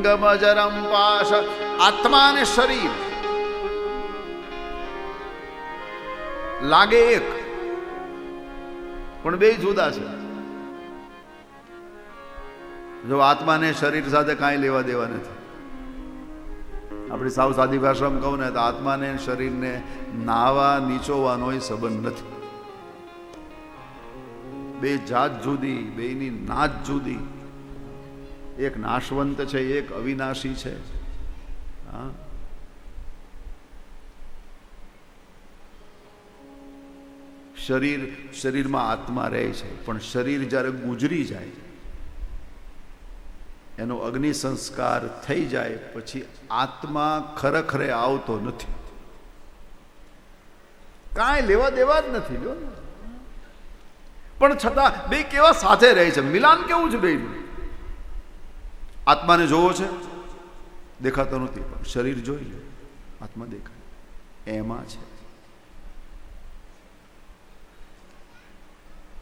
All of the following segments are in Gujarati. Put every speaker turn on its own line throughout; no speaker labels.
લિંગમ અજરમ પાશ આત્મા ને શરીર લાગે એક પણ બે જુદા છે જો આત્માને શરીર સાથે કાંઈ લેવા દેવા નથી આપણી સાવ સાદી ભાષામાં કહું ને તો આત્માને શરીરને નાવા નીચોવાનો સંબંધ નથી બે જાત જુદી બેની નાત જુદી એક નાશવંત છે, એક અવિનાશી છે. હા. શરીર, શરીરમાં આત્મા રહે છે, પણ શરીર જ્યારે ગુજરી જાય, એનો અગ્નિ સંસ્કાર થઈ જાય, પછી આત્મા ખરેખરે આવતો નથી. કાંઈ લેવા દેવા જ નથી, જો. પણ છતાં બે કેવા સાથે રહે છે. મિલાન કેવું છે બેનું આત્માને જોવો છે? દેખાતો નથી, પણ શરીર જોઈ લે. આત્મા દેખાય. એમાં છે.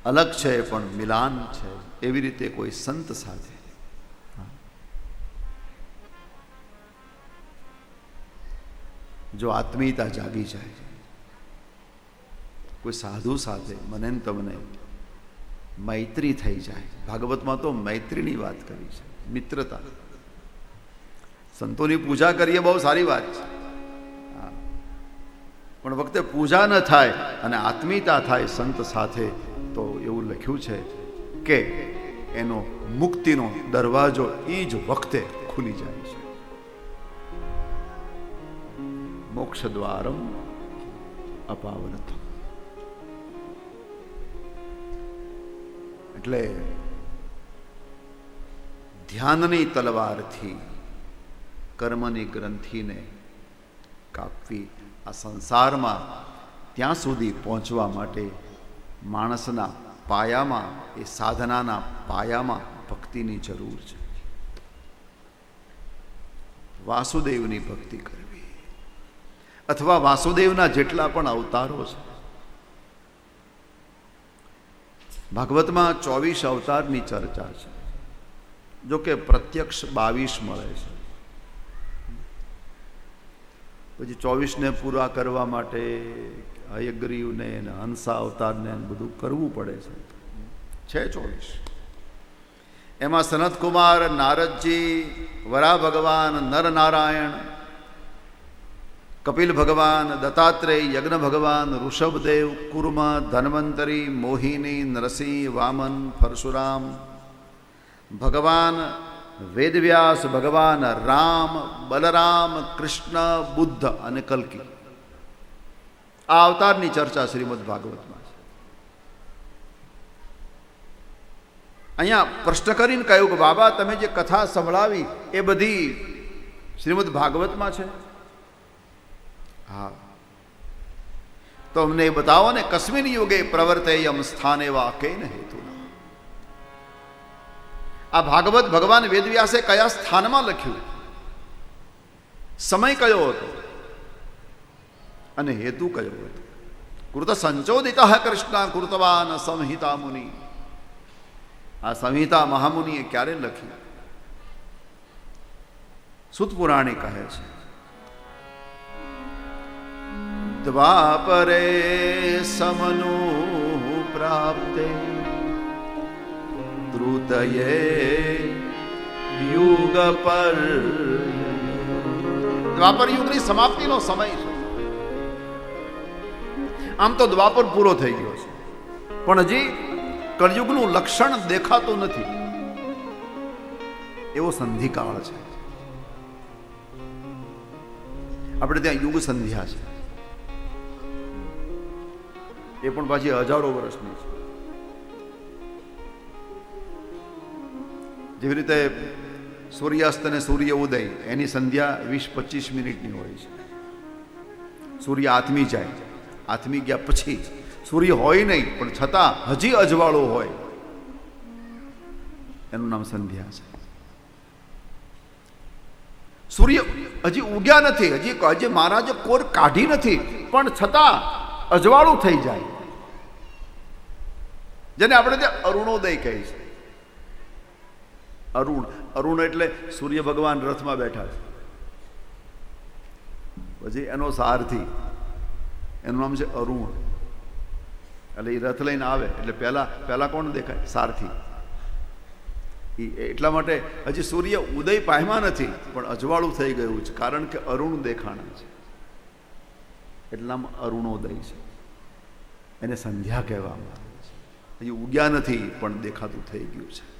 અલગ છે, પણ મિલાન છે. એવી રીતે કોઈ સંત સાથે. જો આત્મીયતા જાગી જાય, કોઈ સાધુ સાથે મને તમને મૈત્રી થઈ જાય. ભાગવતમાં તો મૈત્રીની વાત કરી છે. મિત્રતા. સંતોની પૂજા કરીએ બહુ સારી વાત છે. પણ વખતે પૂજા ન થાય અને આત્મીયતા થાય સંત સાથે તો એવું લખ્યું છે કે એનો મુક્તિનો દરવાજો એ જ વખતે ખુલી જાય છે. મોક્ષ દ્વારમ અપાવરત એટલે ધ્યાનની તલવારથી કર્મની ગ્રંથિને કાપવી આ સંસારમાં ત્યાં સુધી પહોંચવા માટે માણસના પાયામાં, એ સાધનાના પાયામાં ભક્તિની જરૂર છે. વાસુદેવની ભક્તિ કરવી. અથવા વાસુદેવના જેટલા પણ અવતારો છે. ભાગવતમાં ચોવીસ અવતારની ચર્ચા છે. જો કે પ્રત્યક્ષ બાવીસ મળે છે. પછી ચોવીસને પૂરા કરવા માટે હયગ્રીવને અને હંસા અવતારને ને બધું કરવું પડે છે. છે ચોવીસ. એમાં સનતકુમાર, નારદજી, વરા ભગવાન, નરનારાયણ, કપિલ ભગવાન, દત્તાત્રેય, યજ્ઞ ભગવાન, ઋષભદેવ, કુર્મ, ધન્વંતરી, મોહિની, નરસિંહ, વામન, પરશુરામ ભગવાન વેદવ્યાસ, ભગવાન રામ, બલરામ, કૃષ્ણ, બુદ્ધ અને કલ્કી. આ અવતારની ચર્ચા શ્રીમદ ભાગવતમાં છે. અહીંયા પ્રશ્ન કરીને કહ્યું કે બાબા, તમે જે કથા સંભળાવી એ બધી શ્રીમદ ભાગવતમાં છે? હા. તો અમને બતાવો ને કશ્મીર યુગે પ્રવર્તેયમ સ્થાને વા કેન હેતુ. આ ભાગવત ભગવાન વેદવ્યાસે કયા સ્થાનમાં લખ્યું? સમય કયો હતો? અને હેતુ કયો હતો? કૃત સંચોદિત કૃષ્ણ કૃતવાન સંહિતા મુનિ. આ સંહિતા મહામુનિએ ક્યારે લખી? સુતપુરાણી કહે છે, દ્વાપરે સમનુ પ્રાપ્તે ત્રુતયે યુગ પર દ્વાપર યુગની સમાપ્તિનો સમય છે આમ તો દ્વાપર પૂરો થઈ ગયો છે. પણ હજી કળયુગનું લક્ષણ દેખાતું નથી. એવો સંધિકાળ છે. આપણે ત્યાં યુગ સંધ્યા છે. એ પણ પાછી હજારો વર્ષની છે. જેવી રીતે સૂર્યાસ્ત અને સૂર્ય ઉદય, એની સંધ્યા વીસ પચીસ મિનિટની હોય છે. સૂર્ય આથમી જાય, આથમી ગયા પછી સૂર્ય હોય નહીં, પણ છતાં હજી અજવાળો હોય. એનું નામ સંધ્યા છે. સૂર્ય હજી ઉગ્યા નથી, હજી હજી મહારાજે કોર કાઢી નથી, પણ છતાં અજવાળું થઈ જાય. જેને આપણે ત્યાં અરુણોદય કહે છે. અરુણ. અરુણ એટલે સૂર્ય ભગવાન રથમાં બેઠા પછી એનો સારથી. એનું નામ છે અરુણ. એટલે એ રથ લઈને આવે. એટલે પહેલાં પહેલાં કોણ દેખાય? સારથી. એ એટલા માટે હજી સૂર્ય ઉદય પામ્યા નથી, પણ અજવાળું થઈ ગયું છે, કારણ કે અરુણ દેખાણા છે. એટલામાં અરુણોદય છે. એને સંધ્યા કહેવામાં આવે છે. હજી ઉગ્યા નથી, પણ દેખાતું થઈ ગયું છે.